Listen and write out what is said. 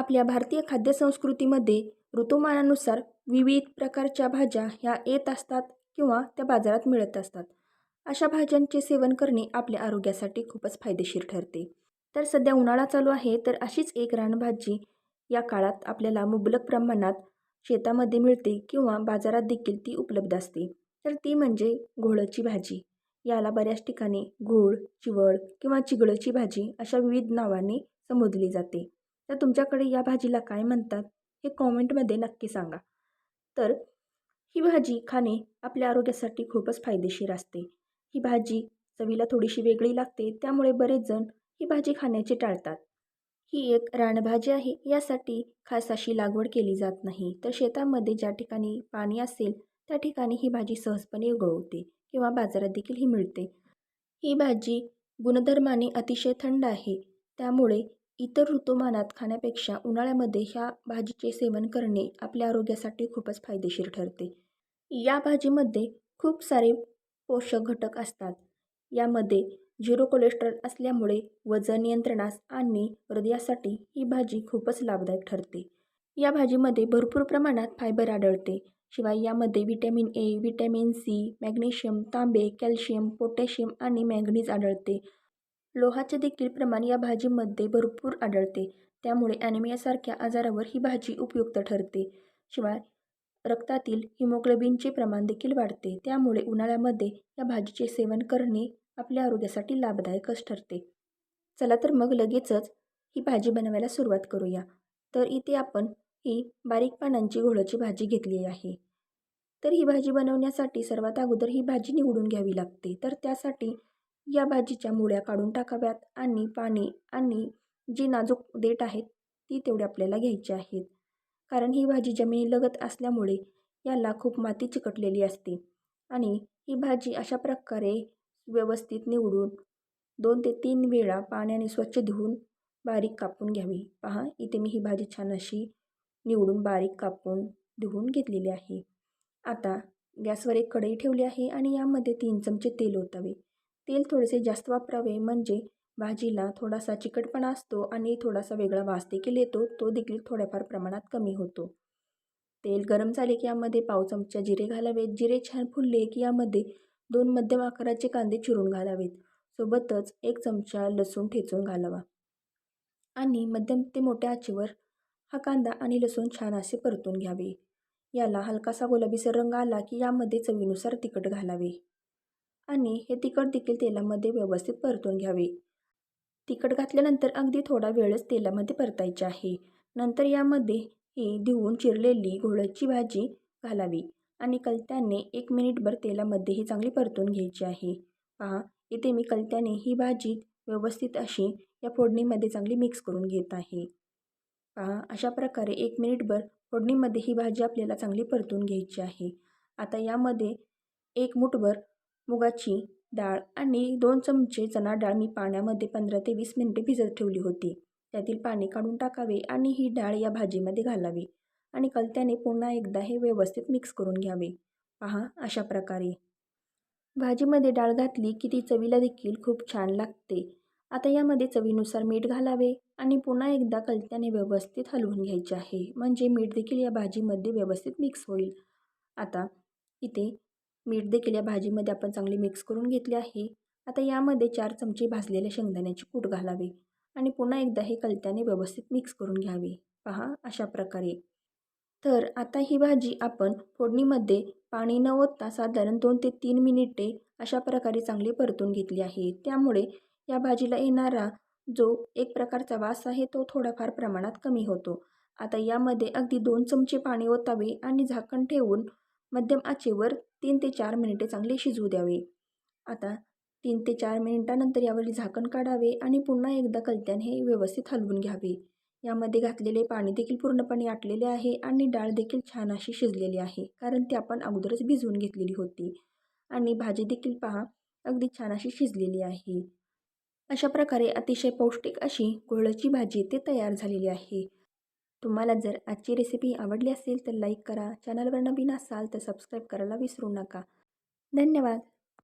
आपल्या भारतीय खाद्यसंस्कृतीमध्ये ऋतुमानानुसार विविध प्रकारच्या भाज्या ह्या येत असतात किंवा त्या बाजारात मिळत असतात. अशा भाज्यांचे सेवन करणे आपल्या आरोग्यासाठी खूपच फायदेशीर ठरते. तर सध्या उन्हाळा चालू आहे तर अशीच एक रानभाजी या काळात आपल्याला मुबलक प्रमाणात शेतामध्ये मिळते किंवा बाजारात देखील ती उपलब्ध असते. तर ती म्हणजे घोळची भाजी. याला बऱ्याच ठिकाणी घोळ चिवळ किंवा चिगळची भाजी अशा विविध नावाने संबोधली जाते. तर तुमच्याकडे या भाजीला काय म्हणतात हे कॉमेंटमध्ये नक्की सांगा. तर ही भाजी खाणे आपल्या आरोग्यासाठी खूपच फायदेशीर असते. ही भाजी चवीला थोडीशी वेगळी लागते त्यामुळे बरेच जण ही भाजी खाण्याचे टाळतात. ही एक रानभाजी आहे यासाठी खास अशी लागवड केली जात नाही. तर शेतामध्ये ज्या ठिकाणी पाणी असेल त्या ठिकाणी ही भाजी सहजपणे उगवते किंवा बाजारात देखील ही मिळते. ही भाजी गुणधर्माने अतिशय थंड आहे त्यामुळे इतर ऋतुमानात खाण्यापेक्षा उन्हाळ्यामध्ये ह्या भाजीचे सेवन करणे आपल्या आरोग्यासाठी खूपच फायदेशीर ठरते. या भाजीमध्ये खूप सारे पोषक घटक असतात. यामध्ये झिरो कोलेस्ट्रॉल असल्यामुळे वजन नियंत्रणास आणि हृदयासाठी ही भाजी खूपच लाभदायक ठरते. या भाजीमध्ये भरपूर प्रमाणात फायबर आढळते. शिवाय यामध्ये vitamin A vitamin C magnesium Tambe calcium potassium आणि मॅंगनीज आढळते. लोहाचे देखील प्रमाण या भाजीमध्ये भरपूर आढळते. त्यामुळे ॲनिमियासारख्या आजारावर ही भाजी उपयुक्त ठरते. शिवाय रक्तातील हिमोग्लोबिनचे प्रमाण देखील वाढते. त्यामुळे उन्हाळ्यामध्ये या भाजीचे सेवन करणे आपल्या आरोग्यासाठी लाभदायकच ठरते. चला तर मग लगेचच ही भाजी बनवायला सुरुवात करूया. तर इथे आपण ही बारीक पानांची घोळाची भाजी घेतली आहे. तर ही भाजी बनवण्यासाठी सर्वात अगोदर ही भाजी निवडून घ्यावी लागते. तर त्यासाठी या भाजीच्या मुळ्या काढून टाकाव्यात आणि पाणी आणि जी नाजूक देठ आहेत ती तेवढी आपल्याला घ्यायची आहेत. कारण ही भाजी जमिनीलगत असल्यामुळे याला खूप माती चिकटलेली असते आणि ही भाजी अशा प्रकारे व्यवस्थित निवडून दोन ते तीन वेळा पाण्याने स्वच्छ धुवून बारीक कापून घ्यावी. पहा इथे मी ही भाजी छान अशी निवडून बारीक कापून धुवून घेतलेली आहे. आता गॅसवर एक कढई ठेवली आहे आणि यामध्ये तीन चमचे तेल ओतावे. तेल थोडेसे जास्त वापरावे. म्हणजे भाजीला थोडासा चिकटपणा असतो आणि थोडासा वेगळा वास देखील येतो. तो देखील थोड्याफार प्रमाणात कमी होतो. तेल गरम झाले की यामध्ये पाव चमचा जिरे घालावेत. जिरे छान फुलले की यामध्ये दोन मध्यम आकाराचे कांदे चिरून घालावेत. सोबतच एक चमचा लसूण ठेचून घालावा. आणि मध्यम ते मोठ्या आचेवर हा कांदा आणि लसूण छान असे परतून घ्यावे. याला हलकासा गुलाबीसर रंग आला की यामध्ये चवीनुसार तिखट घालावे. आणि हे तिखट देखील तेलामध्ये व्यवस्थित परतून घ्यावे. तिखट घातल्यानंतर अगदी थोडा वेळच तेलामध्ये परतायचे आहे. नंतर यामध्ये ही धुवून चिरलेली घोळची भाजी घालावी आणि कलत्याने एक मिनिटभर तेलामध्ये ही चांगली परतून घ्यायची आहे. पहा इथे मी कलत्याने ही भाजी व्यवस्थित अशी या फोडणीमध्ये चांगली मिक्स करून घेत आहे. पहा अशा प्रकारे एक मिनिटभर फोडणीमध्ये ही भाजी आपल्याला चांगली परतून घ्यायची आहे. आता यामध्ये एक मुठभर मुगाची डाळ आणि दोन चमचे चणा डाळ मी पाण्यामध्ये पंधरा ते वीस मिनिटे भिजत ठेवली होती. त्यातील पाणी काढून टाकावे आणि ही डाळ या भाजीमध्ये घालावी आणि कलत्याने पुन्हा एकदा हे व्यवस्थित मिक्स करून घ्यावे. पहा अशा प्रकारे. भाजीमध्ये डाळ घातली की ती चवीला देखील खूप छान लागते. आता यामध्ये चवीनुसार मीठ घालावे आणि पुन्हा एकदा कलत्याने व्यवस्थित हलवून घ्यायचे आहे. म्हणजे मीठ देखील या भाजीमध्ये व्यवस्थित मिक्स होईल. आता इथे मीठ देखील या भाजीमध्ये आपण चांगली मिक्स करून घेतले आहे. आता यामध्ये चार चमचे भाजलेल्या शेंगदाण्याची कूट घालावे आणि पुन्हा एकदा हे कलत्याने व्यवस्थित मिक्स करून घ्यावे. पहा अशा प्रकारे. तर आता ही भाजी आपण फोडणीमध्ये पाणी न ओतता साधारण दोन ते तीन मिनिटे अशा प्रकारे चांगली परतून घेतली आहे. त्यामुळे या भाजीला येणारा जो एक प्रकारचा वास आहे तो थोडाफार प्रमाणात कमी होतो. आता यामध्ये अगदी दोन चमचे पाणी ओतावे आणि झाकण ठेवून मध्यम आचेवर तीन ते चार मिनिटे चांगले शिजवू द्यावे. आता तीन ते चार मिनिटानंतर यावरील झाकण काढावे आणि पुन्हा एकदा कलत्याने हे व्यवस्थित हलवून घ्यावे. यामध्ये घातलेले पाणी देखील पूर्णपणे आटलेले आहे आणि डाळ देखील छान अशी शिजलेली आहे कारण ती आपण अगोदरच भिजवून घेतलेली होती. आणि भाजी देखील पहा अगदी छान अशी शिजलेली आहे. अशा प्रकारे अतिशय पौष्टिक अशी घोळची भाजी ते तयार झालेली आहे. तुम्हाला जर आजची रेसिपी आवडली असेल तर लाईक करा. चॅनलवर नवीन असाल तर सबस्क्राईब करायला विसरू नका. धन्यवाद.